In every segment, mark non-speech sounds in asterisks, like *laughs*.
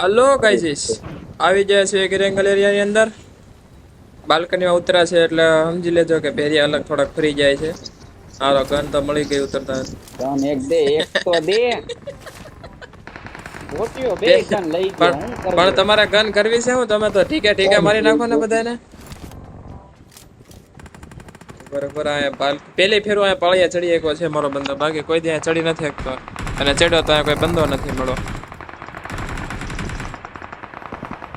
Hello ગાઈઝીસ આવી જાય છે ગેરેંગલ એરિયાની અંદર. બાલ્કનીમાં ઉતરા છે એટલે સમજી લેજો કે પેરી અલગ થોડાક ફરી જાય છે. હાલો ગન તો મળી ગઈ ઉતરતા. ગન એક દે એક તો દે. ગોટીઓ બે ગન લઈ ગયો પણ તમારે ગન કરવી છે? હું તમે તો ઠીકે ઠીકે મારી નાખો ને બધાને? બરોબર આ બાલ પેલી ફેરો આ પાળિયા ચડી એક છે મારો બંદો. બાકી કોઈ ત્યાં ચડી નથી શકતો. અને ચડ્યો તો કોઈ બંદો નથી મળો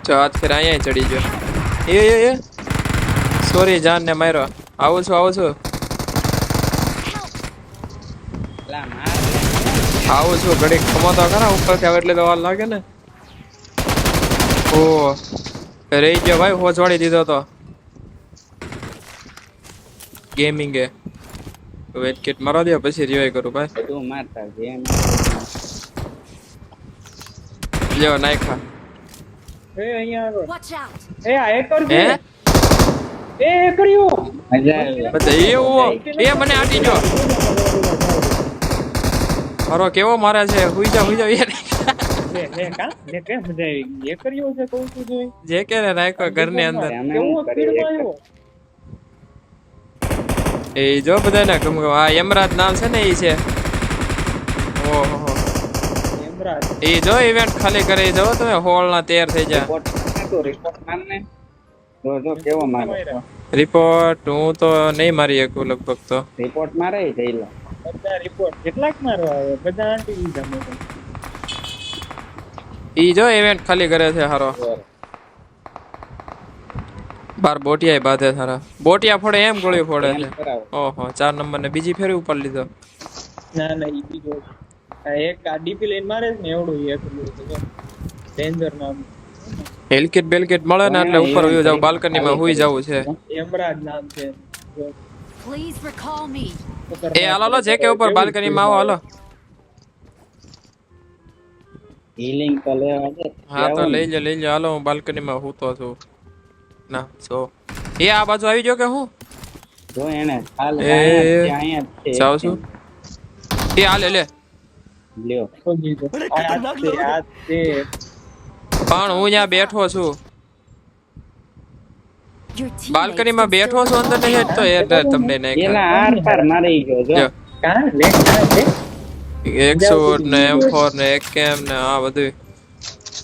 જો હાથ ફેર અહીંયા ચડી ગયો. એ એ એ. સોરી જાન ને માર્યો. આવું છું આવું છું. આવું છું ઘડીક ખમાતો ખરા ઉપરથી આવે એટલે તો વાર લાગે ને. ઓ રહી ગયો ભાઈ હોચ વાળી દીધો તો. ગેમિંગ એ વેટ કિટ મારા દે પછી રિવાઈ કરું ભાઈ. તું મારતા ગેમ લ્યો નાખ્યા. એ અહીંયા આગળ! એ આ હેકર છે એ હેકર્યું મજા આવી બધા એવું એ મને આટી જો મારો કેવો મારે છે? હુઈ જા હુઈ જા યાર જે કે ને નાખ્યો ઘરની અંદર. એ જો બધાને ગમ આ યમરાજ નામ છે ને એ છે. ઓહો. એ જો ઇવેન્ટ ખાલી કરી જો તમે હોલ ના તૈયાર થઈ જા. રિપોર્ટ તો રિપોર્ટ જો જો કેવો મારો? રિપોર્ટ હું તો નહીં મારી શકું લગભગ તો. રિપોર્ટ મારે જઈ લો. બધા રિપોર્ટ કેટલાક મારો આવે? બધા આંટી લીધા મેં ઈ જો ઇવેન્ટ ખાલી કરે છે હારો. બાર બોટિયા બાંધે સારા બોટિયા ફોડે એમ ગોળી ફોડે છે. ઓહો ચાર નંબર ને બીજી ફેરી ઉપર લીધો. ના ના ઈ બીજો એક ડીપી લઈને મારે છે ને એવડું જો ડેન્જર નામ હેલકેટ બેલકેટ મળે ને એટલે ઉપર વયું જાવ બાલ્કની માં હુઈ જવું છે. એમરાજ નામ છે. પ્લીઝ રિકોલ મી એ હાલો હાલો જે કે ઉપર બાલ્કની માં આવો હાલો. હીલિંગ તો લેવા દે હા તો લઈ લે લઈ લે હાલો હું બાલ્કની માં હૂતો છું. ના સો એ આ બાજુ આવી ગયો કે હું? જો એને હાલ એ, અહીંયા અહીંયા જ છે. જાવ છું. એ હાલ લે. લ્યો. છે, છે. પણ હું ત્યાં બેઠો છું. બાલ્કની માં બેઠો છું અંદર નહીં તો એ તમને નહીં એના આર પાર મારી ગયો જો. કાં? છે? ને એમ ને એક કેમ ને આ બધું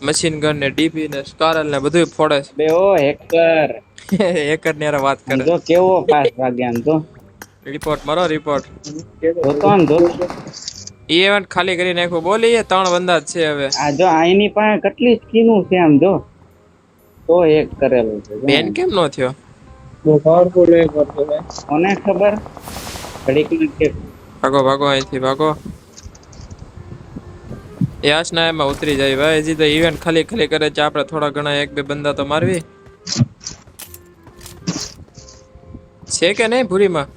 મશીન ગન ને ડીપી ને સ્કારલ ને બધું ફોડે બે ઓ હેકર. *laughs* છે ને વાત કરે. જો કેવો પાસ વાગ્યા જો. રિપોર્ટ મારો રિપોર્ટ જોતો. ઇવેન્ટ ખાલી કરી નાખ્યું. બોલી એ ત્રણ બંદા છે હવે. આ જો આની પાસે કેટલી સ્કીમો છે આમ જો? તો એક કરેલું છે. બેન કેમ નો થયો? બહુ પાવરફુલ એક હતો. કોને ખબર? ઘડીક ને કે. ભાગો ભાગો અહીંથી ભાગો. યાસ ના એમાં ઉતરી જાય. ભાઈ હજી તો ઇવેન્ટ ખાલી ખાલી કરે છે. આપણે થોડા ઘણા એક બે બંદા તો મારવી. છે કે નહીં ભૂરીમાં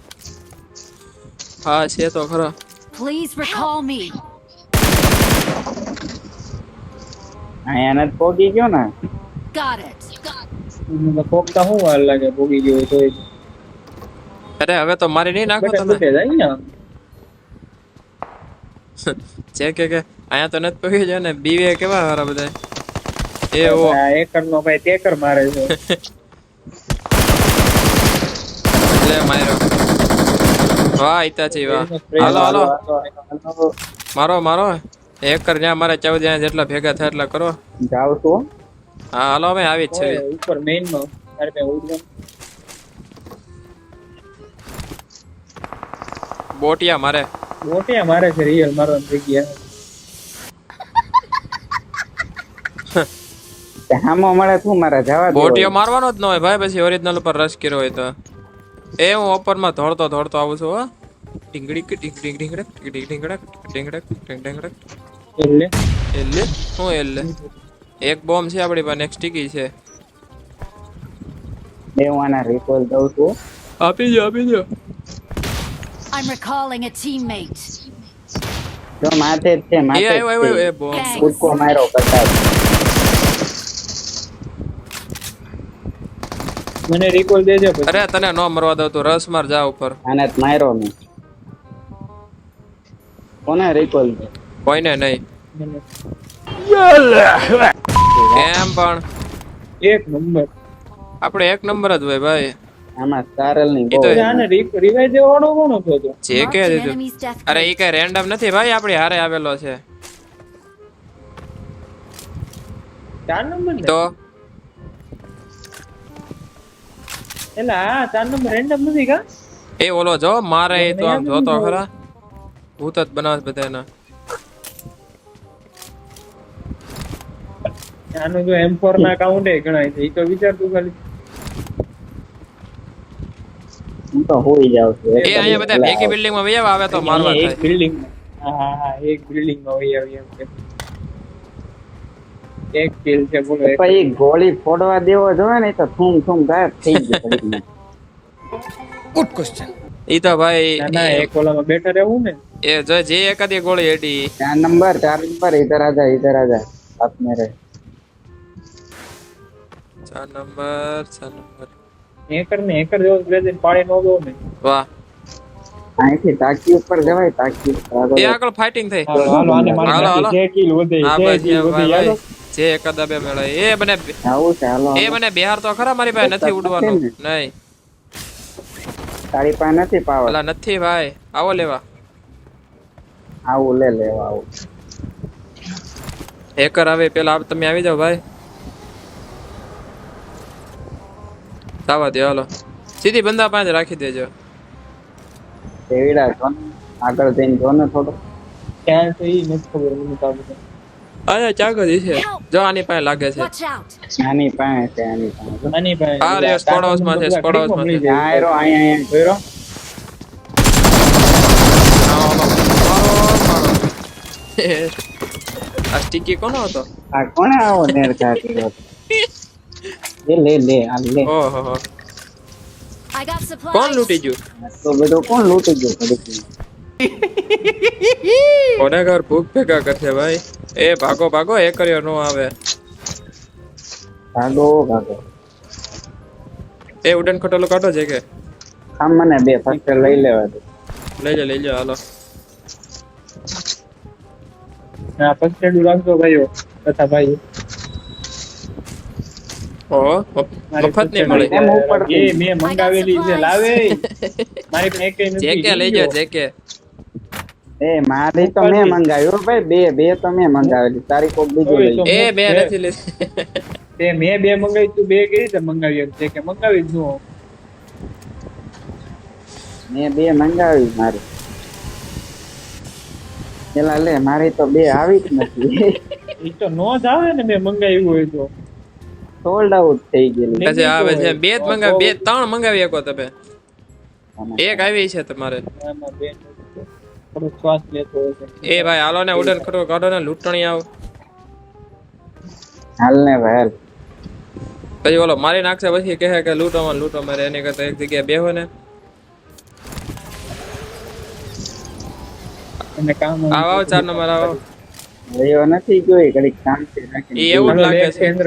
હા છે તો ખરો. Please recall me. અહીંયા નથી પોગી ગયો ને Got it. મને તો પોગતા શું વાર લાગે પોગી ગયો તોય. અરે હવે તો મારી નહીં નાખો બેટા તમે તૂટે જાય ને. *laughs* છે કે કે અહીંયા તો નથી પગી જાય ને બીવે કેવા હારા બધા એ ઓ આ એકર નો ભાઈ ટેકર મારે છે *laughs* લે માર્યો વાહ ઈતાચી વાહ. હાલો હાલો. મારો મારો. એક કર જ્યાં મારે ચૌદ જ્યાં જેટલા ભેગા થાય એટલા કરો. જાવ તો. હા હાલો અમે આવી જ છે ઉપર મેઇનમાં તારે પાસે બોટિયા મારે. મોટિયા મારે છે રિયલ મારવાની જગ્યા. *laughs* હામો મળે શું મારે જવા બોટિયો મારવાનો જ ન હોય ભાઈ પછી ઓરિજિનલ ઉપર રસ કર્યો હોય તો. એ હું ઓપરમાં ધોળતો ધોડતો ધોડતો આવું છું હો. ઢીંગડી કે ઢીંગ ઢીંગડક ઢીંગડક ઢીંગ ઢીંગડક એટલે એલે શું એલે એક બોમ્બ છે આપણી પાસે નેક્સ્ટ ટીકી છે. એ હું આના રિકોલ દઉં છું. આપી દો આપી દો I'm recalling a teammate. જો માથે જ છે માથે એ આવ્યો આવ્યો એ બોમ્બ. કૂદકો માર્યો કદાચ મને રિકોલ દેજો પછી. અરે તને નો મરવા દઉં તું. રસ માર જા ઉપર. આને જ માર્યો મે. કોને રિકોલ કોઈને નહીં. કેમ પણ? એક નંબર. આપણે એક નંબર જ હોય ભાઈ. આમાં સારલની એ તો આને રિવાઇવ દેવાળો કોણ હતો તો? જે કે an દીધું. enemy's death અરે ઈ કઈ રેન્ડમ નથી ભાઈ આપણી હારે આવેલો છે. ચાર નંબર તો? એટલે હા ચાર નંબર રેન્ડમ નથી કા એ ઓલો જો મારે એ તો આમ જોતો ખરા ભૂત જ બનાવ બધાના આનું જો એમ ફોર ના કાઉન્ટ એ ગણાય છે એ તો વિચાર તું ખાલી હું તો હોઈ જાઉં છું એ અહીંયા બધા ભેગી બિલ્ડિંગમાં વૈયા આવે તો મારવા એક બિલ્ડિંગ હા હા એક બિલ્ડિંગમાં વૈયા આવી એમ એક કિલ છે બોલો ભાઈ ગોળી ફોડવા દેવો જો ને તો થૂમ થૂમ ગાયબ થઈ ગયો ગુડ ક્વેશ્ચન ઈ તો ભાઈ ના એક ઓલામાં બેટર રહેવું ને એ જો જે એકાદી ગોળી હેડી ચાર નંબર ચાર નંબર ઇધર આજા ઇધર આજા હાથ મે રે ચાર નંબર ચાર નંબર હેકર ને હેકર જેવો બે દિન પાડે નો દો ને વાહ અહીંથી ટાંકી ઉપર જવાય ટાંકી ઉપર આગળ ફાઇટિંગ થઈ હાલો હાલો હાલો જે કિલ વધે જે કિલ વધે યાદ જે એકાદા બે મેળવે. એ મને એ મને બિહાર તો ખરા મારી પાસે નથી ઉડવાનું. નહીં. તારી પાસે નથી પાવર? પેલા નથી ભાઈ. આવો લેવા. આવો લે લેવા આવો હેકર આવે પેલા આપ- તમે આવી જાઓ ભાઈ. સાવા દે હાલો. સીધી બંદા પાંચ રાખી દેજો. દેવીડા જો આગળ જઈને જો ને થોડો ક્યાં છે ઈ નથી ખબર મને તો બધું. અરે ચા જ છે? જો આની પાસે લાગે છે. આની પાસે છે આની પાસે. આની પાસે. આ રે, સ્કોડ હાઉસમાં છે, સ્કોડ હાઉસમાં છે. આ? આવો, આવો. મારો, *laughs* મારો. આ સ્ટીકી કોનો હતો? આ કોણે આવો નેર ઘા કર્યો લે લે લે આ લે. ઓહો. કોણ લૂટી ગયું? તો બધું કોણ લૂંટી ગયું? *laughs* કોનેગાર ભૂખ ભેગા કરશે ભાઈ? એ ભાગો ભાગો એ કર્યો નો આવે. ભાગો ભાગો. એ ઉડન ખટોલો કાઢો છે કે? આમ મને બે ફક્ત લઈ લેવા દે. લઈ જા લઈ જા હાલો. હા ફર્સ્ટ એડ રાખજો ભાઈઓ તથા ભાઈ. ઓ મફત નહીં મળે. એ મેં મંગાવેલી છે લાવે. મારી પાસે એકેય નથી જે કે લઈ જાઓ જે કે. એ મારી તો મેં મંગાવ્યું ભાઈ બે બે તો મેં મંગાવેલી. તારી કોક બીજું લઈ એ બે નથી લેતી. તે મેં બે મંગાવી તું બે કેવી રીતે મંગાવી છે કે મંગાવી જ ન મેં બે મંગાવી મારી. પેલા લે મારી તો બે આવી જ નથી. *laughs* ઈ તો નો જ આવે ને મેં મંગાવ્યું હોય તો. સોલ્ડ આઉટ થઈ ગયેલી. પછી આવે છે. બે જ મંગાવી બે ત્રણ મંગાવી શકો તમે. એક આવી છે તમારે. બે શ્વાસ લેતો હોય એ ભાઈ હાલો ને ઓર્ડર કરો કાઢો ને લૂંટણી આવ. હાલ ને ભાઈ હાલ. પછી ઓલો મારી નાખશે પછી કહે કે લૂંટો માં લૂંટો મારે એની કરતા એક જગ્યાએ બેહો ને. અને કામ આવો આવો ચાર નંબર આવો. રહ્યો નથી એ એવું લાગે છે. અંદર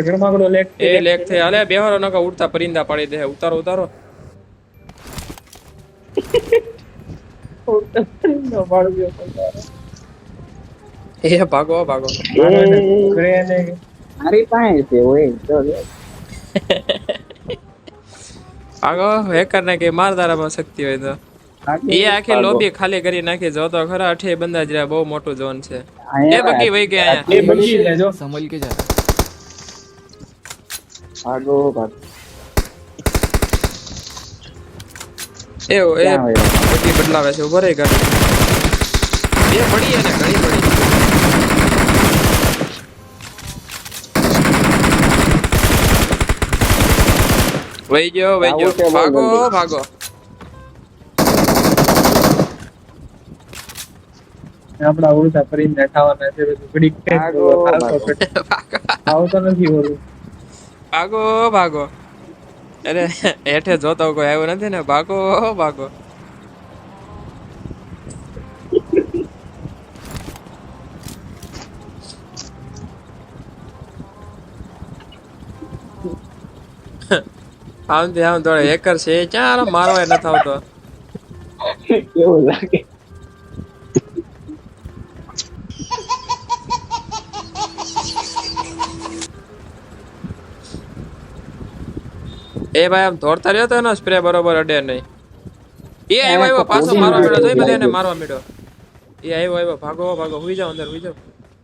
એ હાલે બેહો નકા ઉડતા પરિંદા પાડી દે. ઉતારો ઉતારો. એ ભાગો ભાગો. મારી પાસે છે ઓય તો આગો હેકર ને કે મારદારામાં શક્તિ હોય તો. એ આખી લોબી ખાલી કરી નાખી જો તો ખરા અઠે બંદા રહ્યા બહુ મોટો ઝોન છે. એ બકી વઈ ગયા એ બકી લેજો. સંભળ કે જા આગો ભાગ. એ એ ક્યાં બદલાવે છે ઊભો રહી ગાડી. એ પડી એને ઘણી પડી. વહી ગયો વહી ગયો. *laughs* ભાગો ભાગો. આપડા ઉડતા ફરીને ખાવાના છે ઘડીક. ઘડીક. આવતો નથી બોલું ભાગો ભાગો. અરે, હેઠે જોતો કોઈ આવ્યો નથી ને? ભાગો ભાગો. આમથી આમ થોડો હેકર છે ક્યાં આનો નથી આવતો. કેવું લાગે? એ ભાઈ આમ દોડતા રહ્યો તો એનો સ્પ્રે બરોબર અડે નહીં. એ આવ્યો આવ્યો પાછો મારવા મળ્યો જોઈ બધાને મારવા મળ્યો એ આવ્યો આવ્યો ભાગો ભાગો હુઈ જાઓ અંદર હુઈ જાઓ.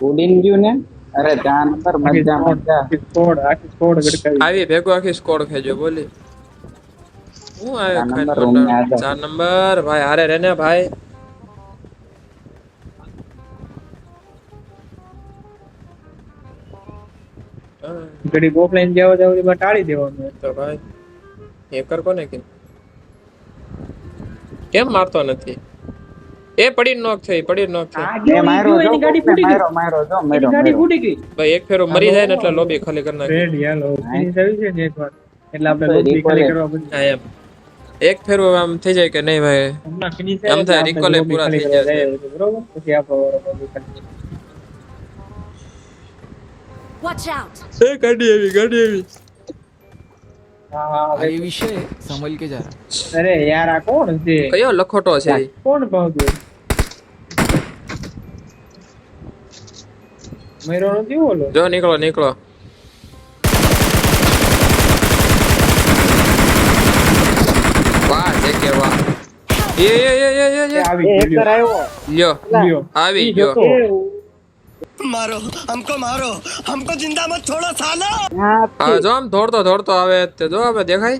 ઉડીન ગયું ને? અરે જા નંબર મજા મજા. સ્કોડ આખી સ્કોડ ગડકાવી આવી ભેગો આખી સ્કોડ ખેજો બોલી. હું આવ્યો ને. આગળ. ચાર નંબર ભાઈ હારે રે ને ભાઈ. ઘડી ઓફલાઈન જાવ જાવ એમાં ટાળી દેવાનું. તો ભાઈ હેકર કોને કે કેમ મારતો નથી? એ પડી નોક થઈ પડી નોક થઈ. એ માર્યો જો એની ગાડી ફૂટી ગઈ. માર્યો માર્યો જો એની ગાડી ફૂટી ગઈ. ભાઈ એક ફેરો મરી જાય ને એટલે લોબી ખાલી કરી નાખી. રેડી યાર finish થઈ છે ને એકવાર. એટલે આપણે લોબી ખાલી કરવા હા એમ. એક ફેરો આમ થઈ જાય કે નહીં ભાઈ? આમ થાય, રિકોલ એ પૂરા થઈ જાય. બરોબર? પછી આપણો વોચ out! એ ગાડી આવી ગાડી આવી. હવે- વિષય સંભળ કે જરા અરે યાર આ કોણ છે કયો લખોટો છે કોણ ભાગ્યું મેરો નથી ઓલો જો નીકળો નીકળો વાહ જે કે વાહ એ એ એ એ એ આવી ગયો લ્યો. આવી ગયો જતો. मारो हमको मारो हमको जिंदा मत छोड़ो सालो હા હા જો આમ દોડતો દોડતો આવે તે જો હવે દેખાય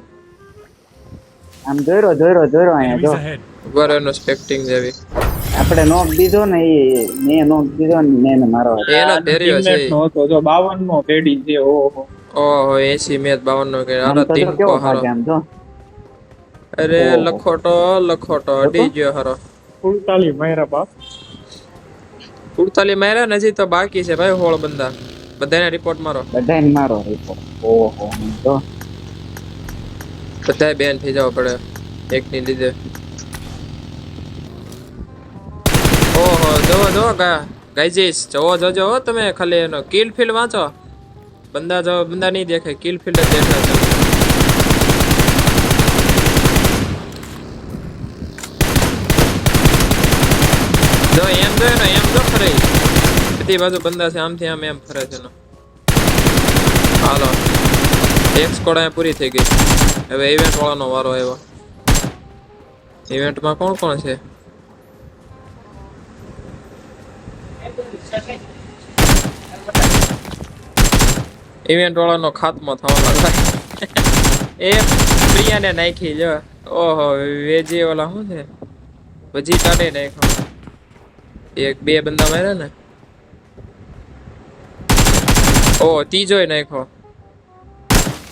આમ જોયરો જોયરો જોયરો અહીંયા જો ઉપર એનું સ્પેક્ટિંગ જેવી આપણે નોક દીધો ને એ મેં નોક દીધો ને મેં એને મારો એનો ધૈર્ય છે teammate નો હતો જો 52 નો પેઢી છે ઓહો ઓહો એસી મેચ બાવન નો કે આમ આનો તો જો તીન કેવો કો હારો ભાગે આમ જો અરે ઓહો. લખોટો લખોટો અડી ગયો હારો 47 માયરા બાપ ઉડતાલી માર્યા નજી તો બાકી છે ભાઈ હોળ બંદા બધાને રિપોર્ટ મારો. બધાને મારો રિપોર્ટ ઓહો તો. બધાય બેન થઈ જવા પડે. એકની લીધે. ઓહો જોવો જોવો ગાઈજીસ જોવો જોજો હો તમે ખાલી એનો કિલ ફિલ વાંચો. બંદા જો બંદા નહીં દેખાય કિલ ફિલ જ દેખાય છે જો એમ જો ને એમ જો ફરે બધી બાજુ બંદા છે આમથી આમ એમ ફરે છે હાલો. એક સ્કોડ અહીંયા પૂરી થઈ ગઈ. હવે ઇવેન્ટ વાળાનો વારો આવ્યો. ઇવેન્ટમાં કોણ કોણ છે? ઇવેન્ટ વાળાનો ખાતમો થવાનો છે એ પ્રિયાને નાખી જો ઓહો વેજી ઓલા શું છે? ભજી કાઢે નાખ્યો. એક બે બંદા માર્યા ને? ઓ ત્રીજો નાખ્યો.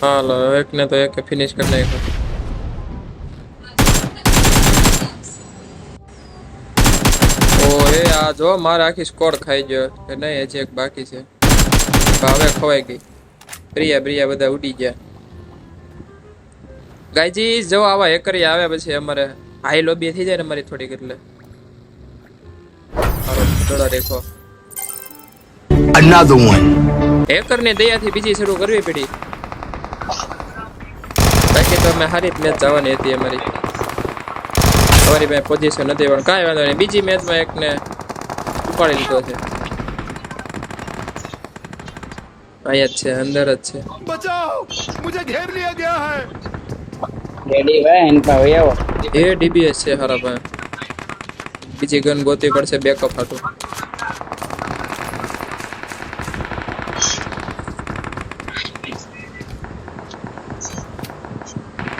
હાલો એકને તો એક ફિનિશ કરી નાખ્યો. ઓ, એ આ જો, મારે આખી સ્કોર ખાઈ ગયો કે નહીં, હજી એક બાકી છે. હવે ખવાઈ ગઈ. પ્રિયા પ્રિયા બધા ઉડી ગયા. ગાયજી, જો આવા હેકરી આવે પછી અમારે હાઈ લોબી થઈ જાય ને અમારી થોડીક એટલે. ચડો રેખો another one. હેકરને દયાથી બીજી શરૂ કરવી પડી. બાકી તો અમે હારી જ મેચ જવાની હતી અમારી. અમારી પાસે પોઝિશન નથી પણ કાંઈ વાંધો નહીં. બીજી મેચમાં એક ને ઉપાડી લીધો છે. અહીંયા જ છે અંદર જ છે. બચાવ! મુજે ઘેર લિયા ગયા હે. રેડી ભાઈ? એન પાવ આવો. એ ડીબીએસ છે હરા ભાઈ. બીજી ગન ગોતી પડશે બેકઅપ હતું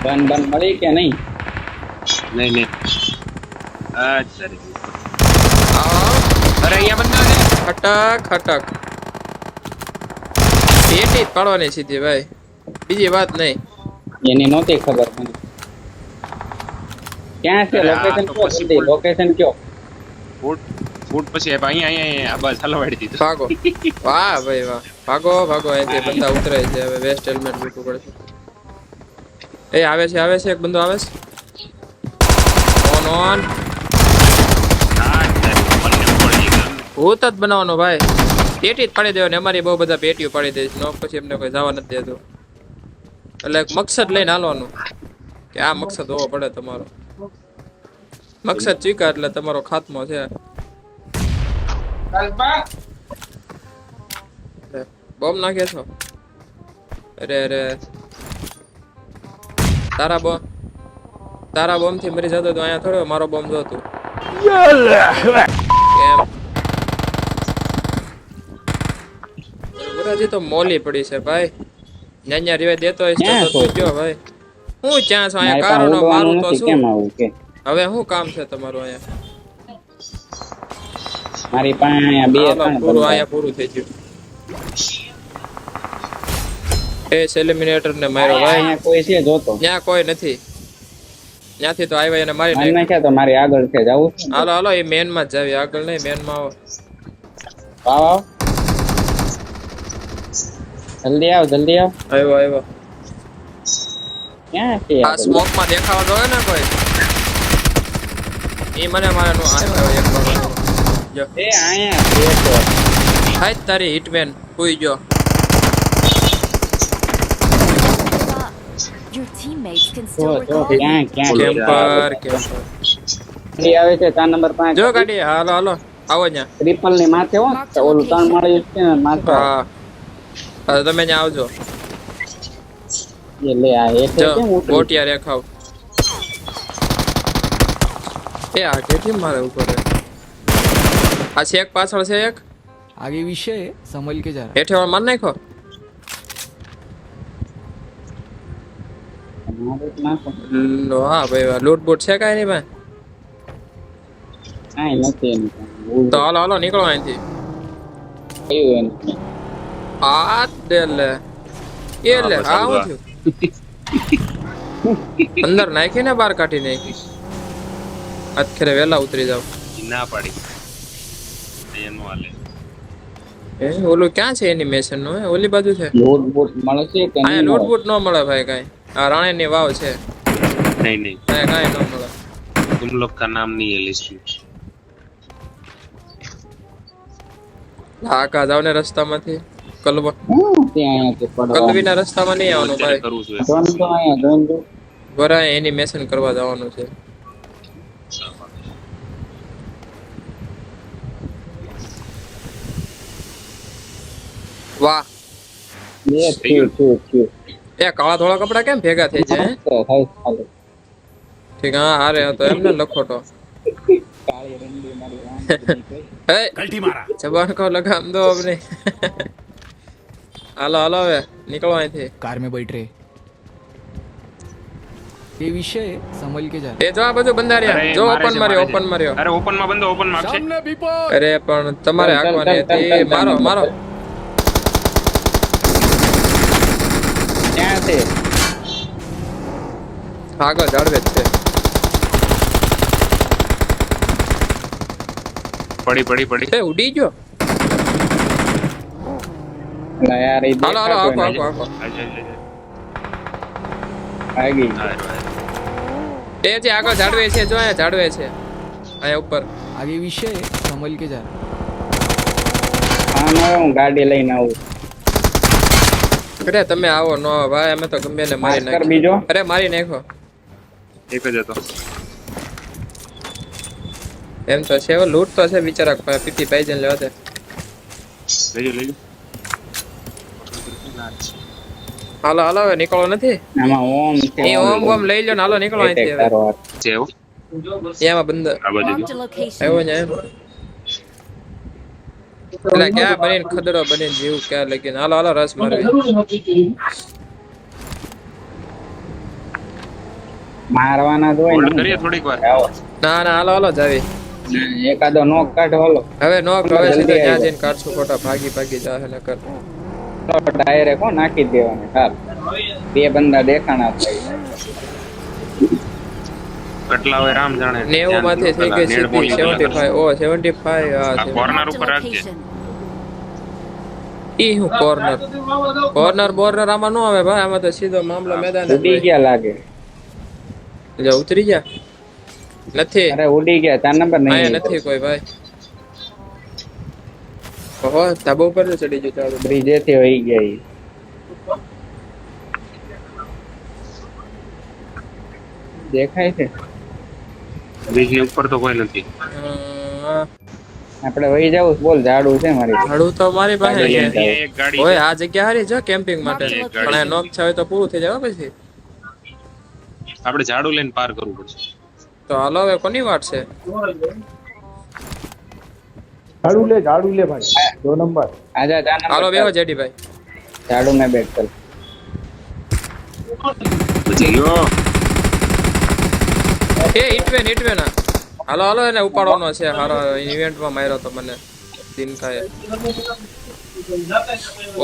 બન બન મળી કે નહીં નહીં નહીં અચ્છા રે. આવો અરે અહીંયા બંદા છે ખટક ખટક પેટી જ પાડવાની સીધી ભાઈ બીજી વાત નહીં એની નહોતી ખબર મને ક્યાં છે અરે આ લોકેશન તો કયો પછી જલ્દી બોલ. લોકેશન કયો ફૂટ ફૂટ પછી હવે અહીંયા અહીંયા અહીંયા બસ હલવાડી દીધું ભાગો વાહ ભાઈ વાહ ભાગો ભાગો અહીંથી બંદા ઉતરે છે હવે વેસ્ટ હેલ્મેટ મૂકવું પડશે એ આવે છે આવે છે એક બંદો આવે છે. ઓન ઓન. ભૂત જ બનાવવાનો ભાઈ. પેટી જ પાડી દેવાની અમારી બહુ બધા પેટીઓ પાડી દે છે. નો પછી એમને કોઈ જવા નથી દેતો. એટલે એક મકસદ લઈને હાલવાનું. કે આ મકસદ હોવો પડે તમારો. મકસદ ચીકા એટલે તમારો ખાતમો છે. બોમ્બ નાખે છો? અરે અરે. તારા બોમ્બ તારા બોમ્બથી મરી જતો તો અહીંયા થોડો મારો બોમ્બ જોતું. કેમ? બરાજી તો મોલી પડી છે ભાઈ. ન્યા રિવાય દેતો હોય તો જો ભાઈ. હું ક્યાં છું? અહીંયા કારણો મારું તો શું? હવે શું કામ છે તમારું અહીંયા? મારી પાસે બે પૂરું. અહીંયા પૂરું થઈ ગયું. એ સેલિમિનેટર ને માર્યો. ભાઈ કોઈ છે જોતો. ત્યાં કોઈ નથી. ત્યાંથી તો આવ્યા એને મારી નાખ્યા છે તો મારી આગળ છે જવું હાલો હાલો એ મેનમાં જ જાવી. આગળ નહીં મેનમાં આવો. આવો જલ્દી આવ જલ્દી આવ. આવ્યો આવ્યો. ક્યાં છે આ સ્મોકમાં દેખાવા જોઈએ ને કોઈ? એ મને મારે નો આવ્યો એક જો એ આયા છે. તો હાય તારી હિટમેન કોઈ ગયો. તાર નંબર 5 જો ગાડી હાલો હાલો. આવો ન્યા ટ્રિપલની તમે ન્યા આવજો. એ આ એક કેમ એ આ કેમ મારે ઉપર આ છે એક પાછળ છે એક? આગે વિશે સમજ કે જરા હેઠે મન નાખો લો, હા ભાઈ લૂટ બૂટ છે કાંઈ નહીં ભાઈ? કાંઈ નથી તો હાલો હાલો નીકળો અહીંથી. આ દે લે. એ લે આ હું થયું અંદર નાખીને બહાર કાઢી નાખી અત્યારે વેલા ઉતરી જાવ ના પાડી. એનું હાલે. એ ઓલું ક્યાં છે એનિમેશનનું હે? ઓલી બાજુ છે? લૂટ બૂટ મળે છે કે અહીંયા નહીં લૂટ ન મળે ભાઈ કાંઈ. આ રાણીની વાવ છે नहीं नहीं અહીંયા કાંઈ ન મળે तुम लोग का नाम नहीं है लिस्ट में હા કા જાવ ને રસ્તામાંથી કલબ હું ત્યાં અહીંયાથી પડવા. કલવીના રસ્તામાં નહીં આવવાનું અત્યારે ભાઈ કરું છું જોન તો અહીંયા જોન તો. વરા એનિમેશન કરવા જવાનું છે વાહ બે થયું, થયું, થયું. એ કાળા ધોળા કપડા કેમ ભેગા થઈ જાય ઠીક હા હારે હતો એમને લખોટો જબાન કો લગામ દો અમને. હાલો હાલો હવે નીકળો અહીંથી. કાર મે બેઠ રે એ વિષય સમલ કે જા એ જો આ બધું બંધારિયા. જો ઓપન માર્યો ઓપન માર્યો. અરે ઓપનમાં બંધો ઓપનમાં અરે પણ તમારે આખવાની હતી. મારો મારો. છે. આગળ જાળવે છે. પડી પડી પડી. છે ઉડી ગયો. આગળ જાળવે છે જો અહીંયા જાળવે છે અહીંયા ઉપર. આગે વિશે સંભળ કે જા. હા હું ગાડી લઈને આવું. અરે તમે આવો નો ભાઈ અમે તો ગમે ને મારી માસ્ટર બીજો. અરે મારી નાખો. એક જ હતો. એમ તો છે લૂટ તો છે બિચારા પીપી પાઇજન લેવા દે લેજો લેજો. હાલો હાલો હવે નીકળો નથી? આમાં ઓમ એ ઓમ ઓમ લઈ લો ને હાલો નીકળો અહીંથી હવે. એવું એમાં બંધ. આ બાજુ આવ્યો ને એમ પેલા ક્યાં બનીને ખદડો બનીને જીવ ક્યાં લગીને? હાલો હાલો રસ મારવી. મારવાના જ હોય કરીએ થોડીક વાર. ના ના હાલો હાલો જાવી. એકાદો નોક કાઢો હાલો. હવે નો હવે સીધો ત્યાં જઈને કાઢશું ખોટા ભાગી ભાગી જાહે નકર. ડાયરેક્ટ હો નાખી જ હાલ. બે બંદા દેખાણા થાય. કેટલા હોય રામ જાણે નેવું માંથી થઈ ગઈ સીધી સેવન્ટી ફાઈવ ઓ સેવન્ટી ફાઈવ આ કોર્નર ઉપર રાખજે. ઈ હું કોર્નર કોર્નર બોર્નર આમાં નો આવે ભાઈ આમાં તો સીધો મામલો મેદાન ઉડી ગયા લાગે. એટલે ઉતરી ગયા? નથી. અરે ઉડી ગયા. ચાર નંબર નહીં આયા નથી કોઈ ભાઈ. ઓહો ધાબા ઉપર તો ચડી ગયું ચાલો. બ્રિજે થી વહી ગયા ઈ. દેખાય છે? બ્રિજની ઉપર તો કોઈ નથી. આપણે વહી જવું બોલ ઝાડું છે મારી ઝાડું તો મારી પાસે છે. ઓય આ જગ્યા હારી જો કેમ્પિંગ માટે. પણ આ નોક છાવે તો પૂરું થઈ જવા પછી. આપણે ઝાડું લઈને પાર કરવું પડશે. તો હાલો હવે કોની વાત છે? ઝાડુ લે ઝાડુ લે ભાઈ. દો નંબર. આજા જા હાલો બેહો જેડી ભાઈ ઝાડું ને બેટ કર. પછી એ હિટવેન હિટવેન હાલો હાલો એને ઉપાડવાનો છે. હારો ઇવેન્ટમાં માર્યો તો મને. દિનકાએ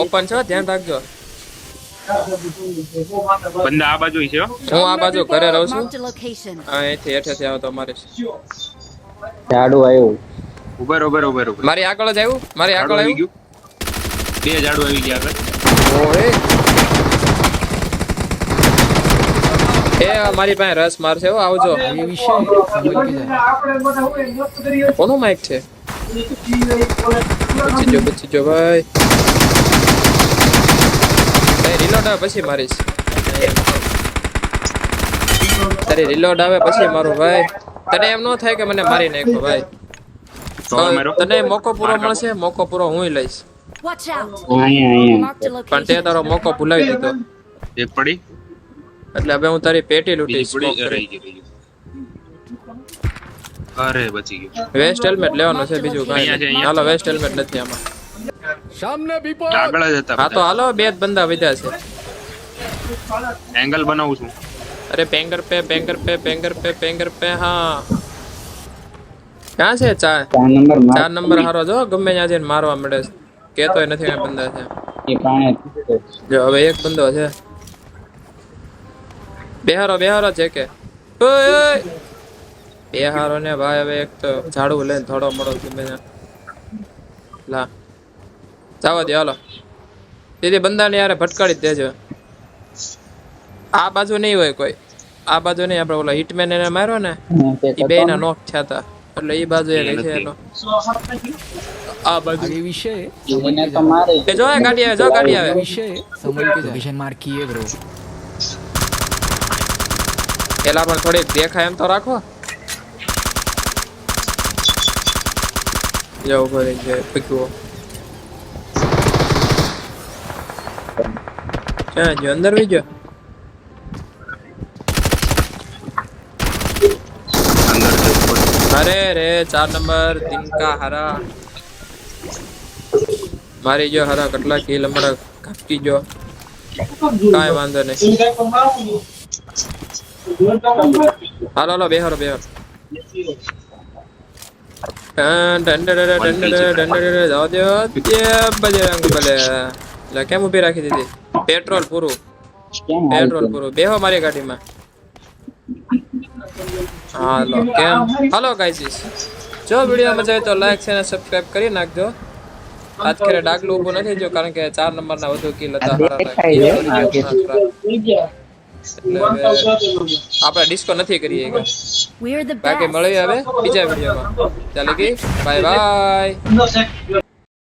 ઓપન છે ધ્યાન રાખજો. બંદા આ બાજુ છે હું. આ બાજુ ઘરે રહું છું. અહીંથી હેઠેથી આવો તો અમારે ઝાડુ આવ્યું ઉભર ઉભર ઉભર ઉભર મારી આગળ જ આવ્યું મારી આગળ આવી આવ્યું ગયું. બે ઝાડુ આવી ગયા આગળ. ઓય. એ મારી પાસે રસ મારશે એવો આવજો. કોનો માઇક છે? બચી જો બચી જો ભાઈ. રિલોડ આવે પછી મારીશ. તારી રિલોડ આવે પછી મારું ભાઈ. તને એમ ન થાય કે મને મારી નાખો ભાઈ. તને મોકો પૂરો મળશે મોકો પૂરો હું લઈશ. પણ તે તારો મોકો ભૂલાવી દીધો. એક પડી. એટલે હવે હું તારી પેટી લૂટી અરે બચી ગયો. વેસ્ટ હેલ્મેટ લેવાનું છે બીજું કાંઈ હાલો વેસ્ટ હેલ્મેટ નથી આમાં. સામને બીપો આગળ જ હા તો હાલો બે જ બંદા વધ્યા છે. એંગલ બનાવું છું. અરે પેંગર પે પેંગર પે પેંગર પે પેંગર પે હા. ક્યાં છે ચાર? નંબર ચાર નંબર હારો જો ગમે ત્યાં જઈને મારવા મળે છે. કેતો નથી કઈ બંદા છે. જો હવે એક બંદો છે. બેહારો બેહારો છે કે? બેહારો ને ભાઈ હવે એક તો ઝાડુ લઈને થોડો મોડો ધીમે લા. જવા દે હાલો. તેથી બંદાને યારે ભટકાડી દેજો. આ બાજુ નહીં હોય કોઈ. આ બાજુ નહીં આપડે ઓલા હિટમેન એને માર્યો ને એ બે ના નોક થયા હતા એટલે એ બાજુ એને છે એનો. આ બાજુ. એ વિષય એ જો ગાડી આવે જો ગાડી આવે. વિષય સમજ કે લોકેશન માર્ક કીએ બ્રો પેલા પણ થોડીક દેખાય એમ તો રાખો. જો ભરી જાય પીકવો ક્યાં જો અંદર બીજો. અરે રે ચાર નંબર દિનકા હરા. મારી જો હરા કેટલા કિલ અમારા કાપી જો કાંઈ વાંધો નહીં. હાલો હાલો બેહારો બેહારો કેમ ઉભી રાખી દીધી પેટ્રોલ પૂરું પેટ્રોલ પૂરું બેહો મારી ગાડીમાં હાલો કેમ હાલો ગાઈઝીસ જો વિડીયો મજા આવે તો લાઈક છે અને સબસ્ક્રાઇબ કરી નાખજો આજ કરે ડાગલું ઊભું નથી જો કારણ કે ચાર નંબરના વધુ કિલ હતા આપણે ડિસ્કો નથી કરીએ બાકી મળી હવે બીજા વિડીયોમાં. ચાલે કે બાય બાય